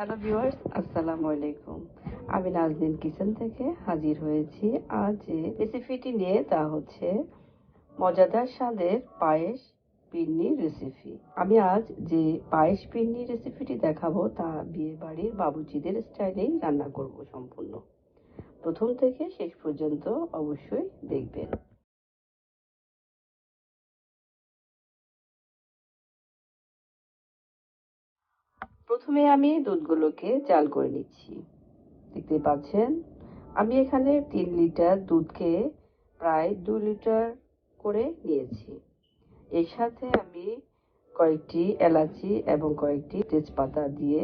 Hello viewers আসসালামু আলাইকুম আমি নাজদিন কিচেন থেকে হাজির হয়েছি আজ যে রেসিপিটি নিয়ে, তা হচ্ছে মজাদার স্বাদের পায়েস পিন্নি রেসিপি আমি আজ যে পায়েস পিন্নি রেসিপিটি দেখাবো, তা বিয়ে বাড়ির বাবুচিদের স্টাইলেই রান্না করব সম্পূর্ণ। প্রথম থেকে শেষ পর্যন্ত অবশ্যই দেখবেন। প্রথমে আমি দুধগুলোকে জাল করে নিচ্ছি। দেখতে পাচ্ছেন, আমি এখানে তিন লিটার দুধকে প্রায় দু লিটার করে নিয়েছি। এর সাথে আমি কয়েকটি এলাচি এবং কয়েকটি তেজপাতা দিয়ে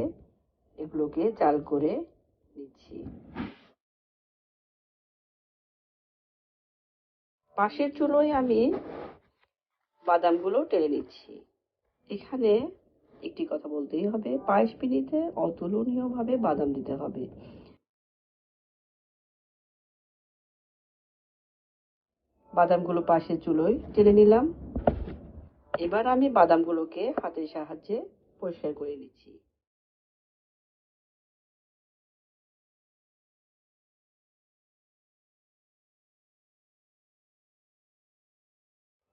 এগুলোকে জাল করে নিচ্ছি। পাশের চুলোয় আমি বাদামগুলো টেনে নিচ্ছি। এখানে একটি কথা বলতেই হবে। পায়েস পিনিতে অতুলনীয়ভাবে বাদাম দিতে হবে। বাদামগুলো পাশের চুলোয় টেনে নিলাম। এবার আমি বাদামগুলোকে হাতের সাহায্যে পরিষ্কার করে নিচ্ছি।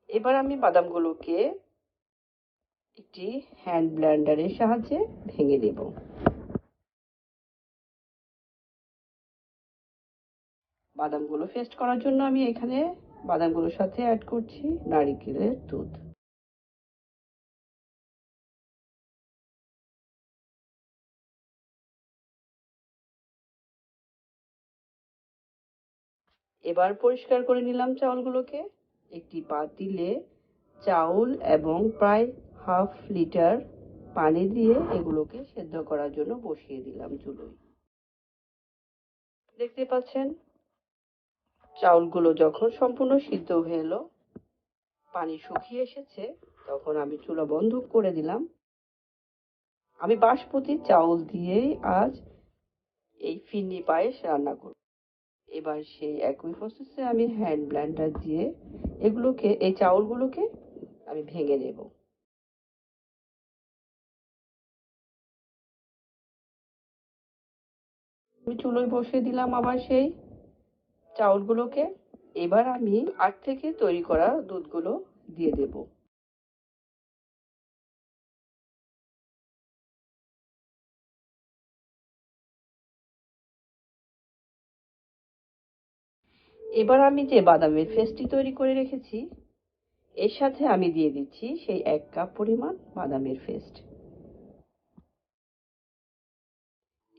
এবার আমি বাদামগুলোকে একটি হ্যান্ড ব্লেন্ডারের সাহায্যে ভেঙে দেব। বাদামগুলো পেস্ট করার জন্য আমি এখানে বাদামগুলোর সাথে অ্যাড করছি নারিকেলের দুধ। এবার পরিষ্কার করে নিলাম চাউলগুলোকে। একটি পাতিলে চাউল এবং প্রায় হাফ লিটার পানি দিয়ে এগুলোকে সেদ্ধ করার জন্য বসিয়ে দিলাম চুলোয়। দেখতে পাচ্ছেন? চাউলগুলো যখন সম্পূর্ণ সিদ্ধ হয়ে এলো, পানি শুকিয়ে এসেছে, তখন আমি চুলা বন্ধ করে দিলাম। আমি বাসমতি চাউল দিয়েই আজ এই ফিন্নি পায়েস রান্না করব। এবার সেই একই প্রসেসে আমি হ্যান্ড ব্লেন্ডার দিয়ে এগুলোকে, এই চাউলগুলোকে আমি ভেঙে নেব। আমি চুলোয় বসিয়ে দিলাম আবার সেই চাউলগুলোকে। এবার আমি আট থেকে তৈরি করা দুধগুলো দিয়ে দেব। এবার আমি যে বাদামের ফেস্টি তৈরি করে রেখেছি, এর সাথে আমি দিয়ে দিচ্ছি সেই এক কাপ পরিমাণ বাদামের ফেস্ট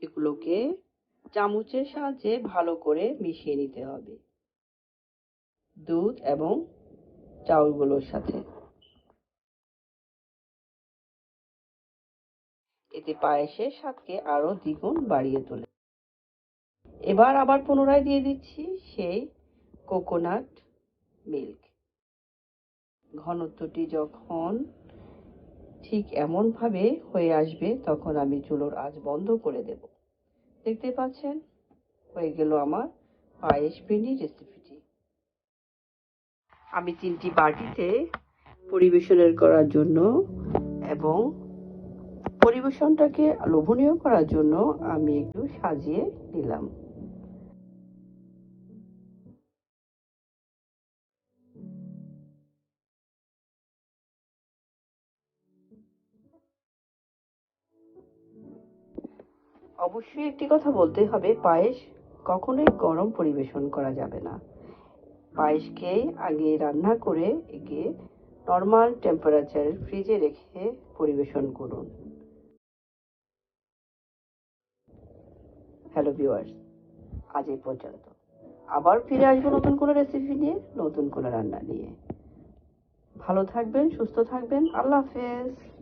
এগুলোকে চামচের সাহায্যে ভালো করে মিশিয়ে নিতে হবে। দুধ এবং চাউলগুলোর সাথে। এতে পায়েসের স্বাদকে আরও দ্বিগুণ বাড়িয়ে তোলে। এবার আবার পুনরায় দিয়ে দিচ্ছি সেই কোকোনাট মিল্ক। ঘনত্বটি যখন ঠিক এমনভাবে হয়ে আসবে, তখন আমি চুলোর আঁচ বন্ধ করে দেব। দেখতে পাচ্ছেন? হয়ে গেল আমার পায়েস পিনি রেসিপিটি আমি তিনটি বাটিতে পরিবেশনের করার জন্য এবং পরিবেশনটাকে লোভনীয় করার জন্য আমি একটু সাজিয়ে নিলাম। অবশ্যই একটি কথা বলতে হবে, পায়েস কখনোই গরম পরিবেশন করা যাবে না। পায়েসকে আগে রান্না করে একে নর্মাল টেম্পারেচার ফ্রিজে রেখে পরিবেশন করুন। হ্যালো ভিউয়ার্স আজ এই পর্যন্ত। আবার ফিরে আসব নতুন কোনো রেসিপি নিয়ে, নতুন কোনো রান্না নিয়ে। ভালো থাকবেন, সুস্থ থাকবেন, আল্লাহ হাফেজ।